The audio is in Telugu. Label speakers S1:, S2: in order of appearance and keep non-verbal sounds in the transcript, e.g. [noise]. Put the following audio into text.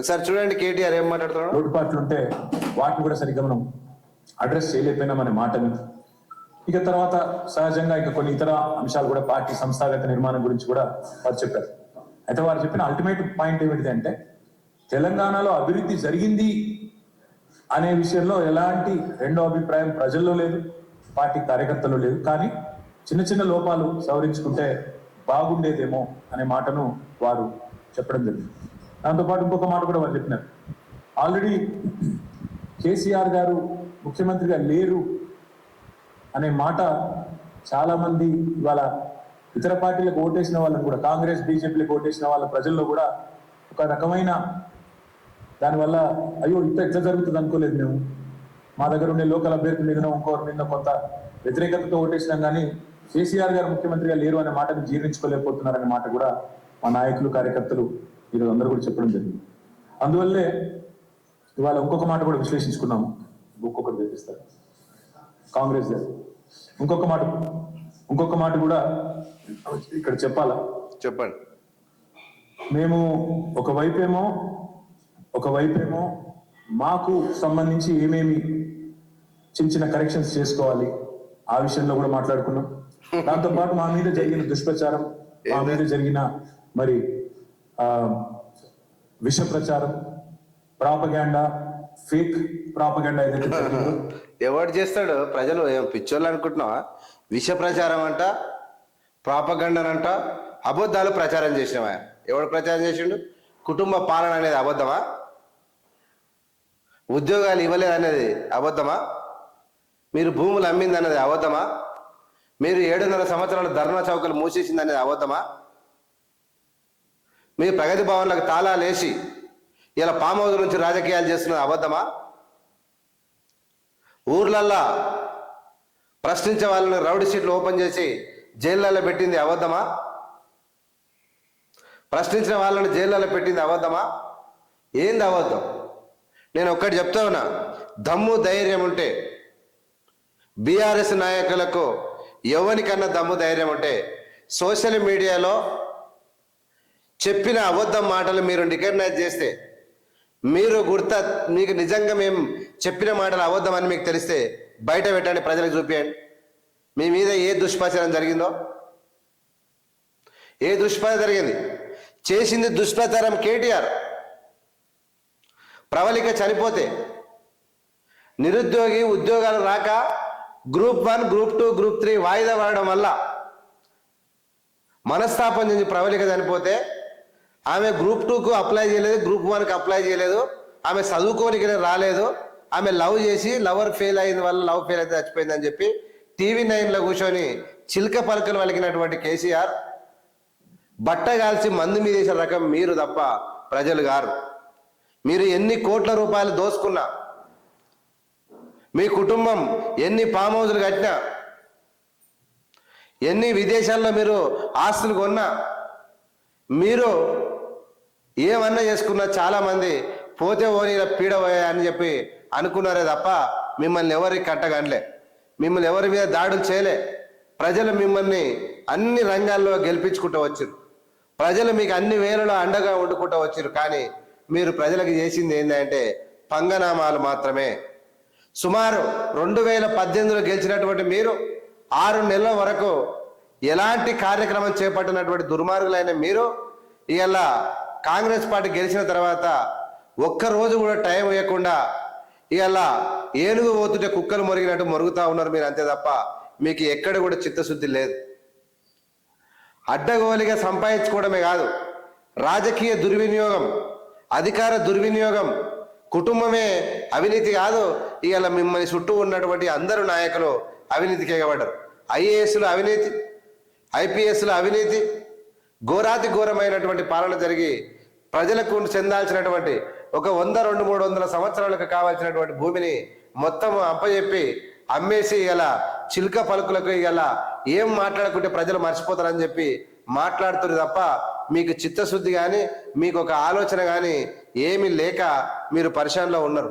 S1: ఒకసారి చూడండి కేటీఆర్ ఏం మాట్లాడుతున్నాడు?
S2: లోటుపాట్లు ఉంటే వాటిని కూడా సరిగ్గా మనం అడ్రస్ చేయలేకపోయినాం అనే మాట ఇక తర్వాత సహజంగా ఇక కొన్ని ఇతర అంశాలు కూడా పార్టీ సంస్థాగత నిర్మాణం గురించి కూడా వారు చెప్పారు. అయితే వారు చెప్పిన అల్టిమేట్ పాయింట్ ఏమిటి అంటే తెలంగాణలో అభివృద్ధి జరిగింది అనే విషయంలో ఎలాంటి రెండో అభిప్రాయం ప్రజల్లో లేదు పార్టీ కార్యకర్తల్లో లేదు. కానీ చిన్న చిన్న లోపాలు సవరించుకుంటే బాగుండేదేమో అనే మాటను వారు చెప్పడం జరిగింది. దాంతోపాటు ఇంకొక మాట కూడా వారు చెప్పినారు. ఆల్రెడీ కేసీఆర్ గారు ముఖ్యమంత్రిగా లేరు అనే మాట చాలామంది ఇవాళ ఇతర పార్టీలకు ఓటేసిన వాళ్ళని కూడా కాంగ్రెస్ బీజేపీలకు ఓటేసిన వాళ్ళ ప్రజల్లో కూడా ఒక రకమైన దానివల్ల అయ్యో ఇంత ఎట్లా జరుగుతుంది అనుకోలేదు మేము. మా దగ్గర ఉండే లోకల్ అభ్యర్థి మీద ఇంకోరి మీద కొంత వ్యతిరేకతతో ఓటేసినాం కానీ కేసీఆర్ గారు ముఖ్యమంత్రిగా లేరు అనే మాటను జీర్ణించుకోలేకపోతున్నారనే మాట కూడా మా నాయకులు కార్యకర్తలు ఈరోజు అందరూ కూడా చెప్పడం జరిగింది. అందువల్లే ఇవాళ ఇంకొక మాట కూడా విశ్లేషించుకున్నాము. ఇంకొకటి తెప్పిస్తారు కాంగ్రెస్ గారు ఇంకొక మాట ఇంకొక మాట కూడా ఇక్కడ చెప్పాలా?
S1: చెప్పండి.
S2: మేము ఒకవైపేమో ఒకవైపేమో మాకు సంబంధించి ఏమేమి చిన్న చిన్న కరెక్షన్స్ చేసుకోవాలి ఆ విషయంలో కూడా మాట్లాడుకున్నాం. దాంతో పాటు మా మీద జరిగిన దుష్ప్రచారం మా మీద జరిగిన మరి విష ప్రచారం ప్రాపగాండా ఫేక్ ప్రాపగాండా ఏదైతే [laughs]
S1: ఎవడు చేస్తాడు? ప్రజలు ఏం పిచ్చోళ్ళు అనుకుంటున్నావా? విష ప్రచారం అంట ప్రాపగండనంట అబద్ధాలు ప్రచారం చేసినవా? ఎవడు ప్రచారం చేసిండు? కుటుంబ పాలన అనేది అబద్ధమా? ఉద్యోగాలు ఇవ్వలేదు అనేది అబద్ధమా? మీరు భూములు అమ్మింది అనేది అబద్ధమా? మీరు ఏడున్నర సంవత్సరాలు ధర్నా చౌకలు మూసేసింది అనేది అబద్ధమా? మీ ప్రగతి భవన్లకు తాళాలేసి ఇలా పామ్ హౌస్ నుంచి రాజకీయాలు చేస్తున్నది అబద్ధమా? ఊర్లల్లా ప్రశ్నించే వాళ్ళని రౌడీ సీట్లు ఓపెన్ చేసి జైళ్ళల్లో పెట్టింది అబద్ధమా? ప్రశ్నించిన వాళ్ళని జైళ్ళల్లో పెట్టింది అబద్ధమా? ఏంది అబద్ధం? నేను ఒక్కటి చెప్తా ఉన్నా దమ్ము ధైర్యం ఉంటే బీఆర్ఎస్ నాయకులకు ఎవరికన్నా దమ్ము ధైర్యం ఉంటే సోషల్ మీడియాలో చెప్పిన అబద్ధం మాటలు మీరు రికగ్నైజ్ చేస్తే మీరు గుర్త మీకు నిజంగా మేము చెప్పిన మాటలు అబద్ధం అని మీకు తెలిస్తే బయట పెట్టండి ప్రజలకు చూపించండి మీ మీద ఏ దుష్ప్రచారం జరిగిందో? ఏ దుష్ప్రచారం జరిగింది? చేసింది దుష్ప్రచారం కేటీఆర్. ప్రవళిక చనిపోతే నిరుద్యోగి ఉద్యోగాలు రాక group one group two group three వాయిదా పడడం వల్ల మనస్తాపం చెంది ప్రవళిక చనిపోతే ఆమె గ్రూప్ టూకు అప్లై చేయలేదు గ్రూప్ వన్కి అప్లై చేయలేదు. ఆమె చదువుకోనికి రాలేదు. ఆమె లవ్ చేసి లవర్ ఫెయిల్ అయిన వల్ల లవ్ ఫెయిల్ అయితే చచ్చిపోయిందని చెప్పి టీవీ నైన్లో కూర్చొని చిలక పలకలు వలికినటువంటి కేసీఆర్ బట్ట కాల్చి మందు మీద వేసిన రకం మీరు తప్ప ప్రజలు గారు మీరు ఎన్ని కోట్ల రూపాయలు దోసుకున్నా మీ కుటుంబం ఎన్ని ఫామ్ హౌస్లు కట్టినా ఎన్ని విదేశాల్లో మీరు ఆస్తులు కొన్నా మీరు ఏమన్నా చేసుకున్నా చాలా మంది పోతే ఓని పీడ అని చెప్పి అనుకున్నారే తప్ప మిమ్మల్ని ఎవరికి కట్టగనలే మిమ్మల్ని ఎవరి మీద దాడులు చేయలే. ప్రజలు మిమ్మల్ని అన్ని రంగాల్లో గెలిపించుకుంటూ వచ్చారు ప్రజలు మీకు అన్ని వేలలో అండగా వండుకుంటూ వచ్చారు కానీ మీరు ప్రజలకు చేసింది ఏంటంటే పంగనామాలు మాత్రమే. సుమారు రెండు వేల పద్దెనిమిదిలో గెలిచినటువంటి మీరు ఆరు నెలల వరకు ఎలాంటి కార్యక్రమం చేపట్టినటువంటి దుర్మార్గులైన మీరు ఇలా కాంగ్రెస్ పార్టీ గెలిచిన తర్వాత ఒక్క రోజు కూడా టైం ఇవ్వకుండా ఇలా ఏనుగు పోతుంటే కుక్కలు మొరిగినట్టు మొరుగుతా ఉన్నారు మీరు అంతే తప్ప మీకు ఎక్కడ కూడా చిత్తశుద్ధి లేదు. అడ్డగోలిగా సంపాదించుకోవడమే కాదు రాజకీయ దుర్వినియోగం అధికార దుర్వినియోగం కుటుంబమే అవినీతి కాదు ఇవాళ మిమ్మల్ని చుట్టూ ఉన్నటువంటి అందరు నాయకులు అవినీతికి ఎగబడ్డారు. ఐఏఎస్లు అవినీతి ఐపీఎస్లు అవినీతి ఘోరాతి ఘోరమైనటువంటి పాలన జరిగి ప్రజలకు చెందాల్సినటువంటి ఒక వంద రెండు మూడు వందల సంవత్సరాలకు కావాల్సినటువంటి భూమిని మొత్తం అప్పచెప్పి అమ్మేసి ఇలా చిలుక పలుకులకు ఇలా ఏం మాట్లాడకుంటే ప్రజలు మర్చిపోతారని చెప్పి మాట్లాడుతుంది తప్ప మీకు చిత్తశుద్ధి కానీ మీకు ఒక ఆలోచన కానీ ఏమీ లేక మీరు పరిశాన్లో ఉన్నారు.